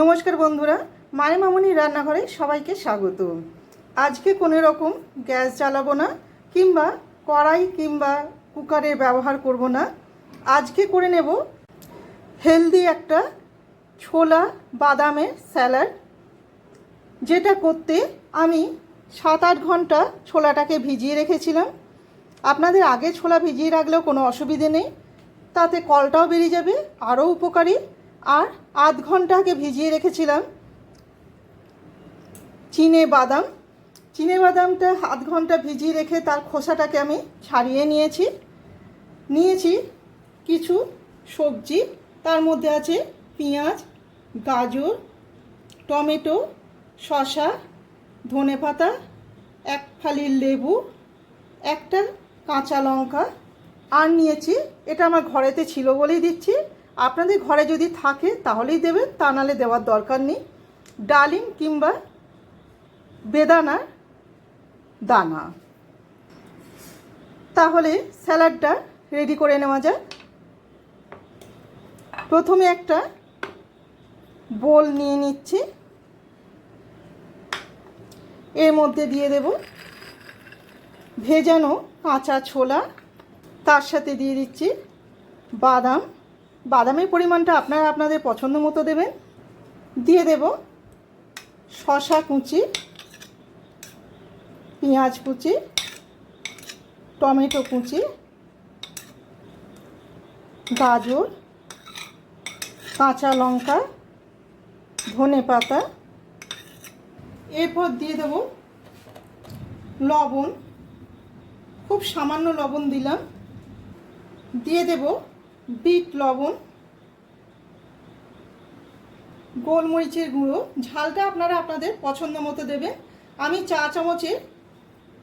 নমস্কার বন্ধুরা মায়ে মামনির রান্নাঘরে সবাইকে স্বাগত। আজকে কোনো রকম গ্যাস জ্বালাবো না, কিংবা কড়াই কিংবা কুকারের ব্যবহার করব না। আজকে করে নেব হেলদি একটা ছোলা বাদামের স্যালাড, যেটা করতে আমি সাত আট ঘণ্টা ছোলাটাকে ভিজিয়ে রেখেছিলাম। আপনাদের আগে ছোলা ভিজিয়ে রাখলেও কোনো অসুবিধে নেই, তাতে কলটাও বেরিয়ে যাবে, আরও উপকারী। আর আধ ঘণ্টা আগে ভিজিয়ে রেখেছিলাম। চিনে বাদাম। চিনে বাদামটা আধ ঘণ্টা ভিজিয়ে রেখে তার খোসাটাকে আমি ছাড়িয়ে নিয়েছি। নিয়েছি কিছু সবজি। তার মধ্যে আছে পেঁয়াজ, গাজর, টমেটো, শসা ধনেপাতা এক ফালি লেবু, একটা কাঁচা লঙ্কা। আর নিয়েছি, এটা আমার ঘরেতে ছিল বলেই দিচ্ছি আপনাদের ঘরে যদি থাকে, তাহলেই দেবেন, তা নাহলে দেওয়ার দরকার নেই। ডালিম কিংবা বেদানার দানা। তাহলে স্যালাডটা রেডি করে নেওয়া যাক। প্রথমে একটা বোল নিয়ে নিচ্ছি। এর মধ্যে দিয়ে দেব ভেজানো কাঁচা ছোলা। তার সাথে দিয়ে দিচ্ছি বাদাম। বাদামের পরিমাণটা আপনারা আপনাদের পছন্দ মতো দেবেন। দিয়ে দেব শশা কুচি, পেঁয়াজ কুচি, টমেটো কুচি, গাজর, কাঁচা লঙ্কা, ধনে পাতা। এরপর দিয়ে দেব লবণ। খুব সামান্য লবণ দিলাম। দিয়ে দেব বিট লবণ, গোলমরিচের গুঁড়ো। ঝালটা আপনারা আপনাদের পছন্দ মতো দেবেন। আমি চা চামচের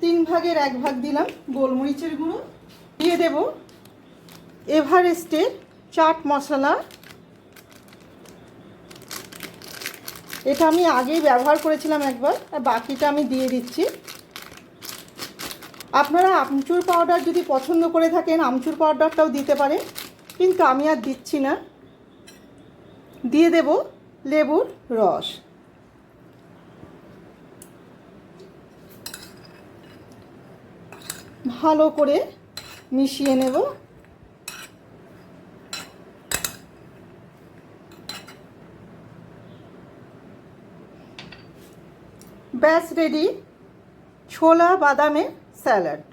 তিন ভাগের এক ভাগ দিলাম গোলমরিচের গুঁড়ো। দিয়ে দেব এভারেস্টের চাট মশলা। এটা আমি আগেই ব্যবহার করেছিলাম একবার, আর বাকিটা আমি দিয়ে দিচ্ছি। আপনারা আমচুর পাউডার যদি পছন্দ করে থাকেন, আমচুর পাউডারটাও দিতে পারেন। কিন্তু আমি আর দিচ্ছি না। দিয়ে দেব লেবুর রস। ভালো করে মিশিয়ে নেব। ব্যাস, রেডি। ছোলা বাদামের স্যালাড।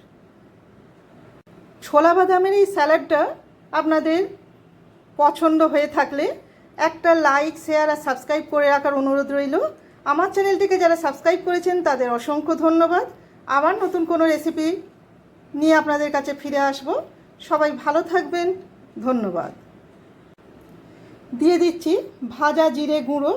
ছোলা বাদামের এই স্যালাডটা আপনাদের পছন্দ হয়ে থাকলে একটা লাইক শেয়ার আর সাবস্ক্রাইব করে রাখার অনুরোধ রইল। আমার চ্যানেলটিকে যারা সাবস্ক্রাইব করেছেন, তাদের অসংখ্য ধন্যবাদ। আবার নতুন কোনো রেসিপি নিয়ে আপনাদের কাছে ফিরে আসব। সবাই ভালো থাকবেন। ধন্যবাদ। দিয়ে দিচ্ছি ভাজা জিরে গুঁড়ো।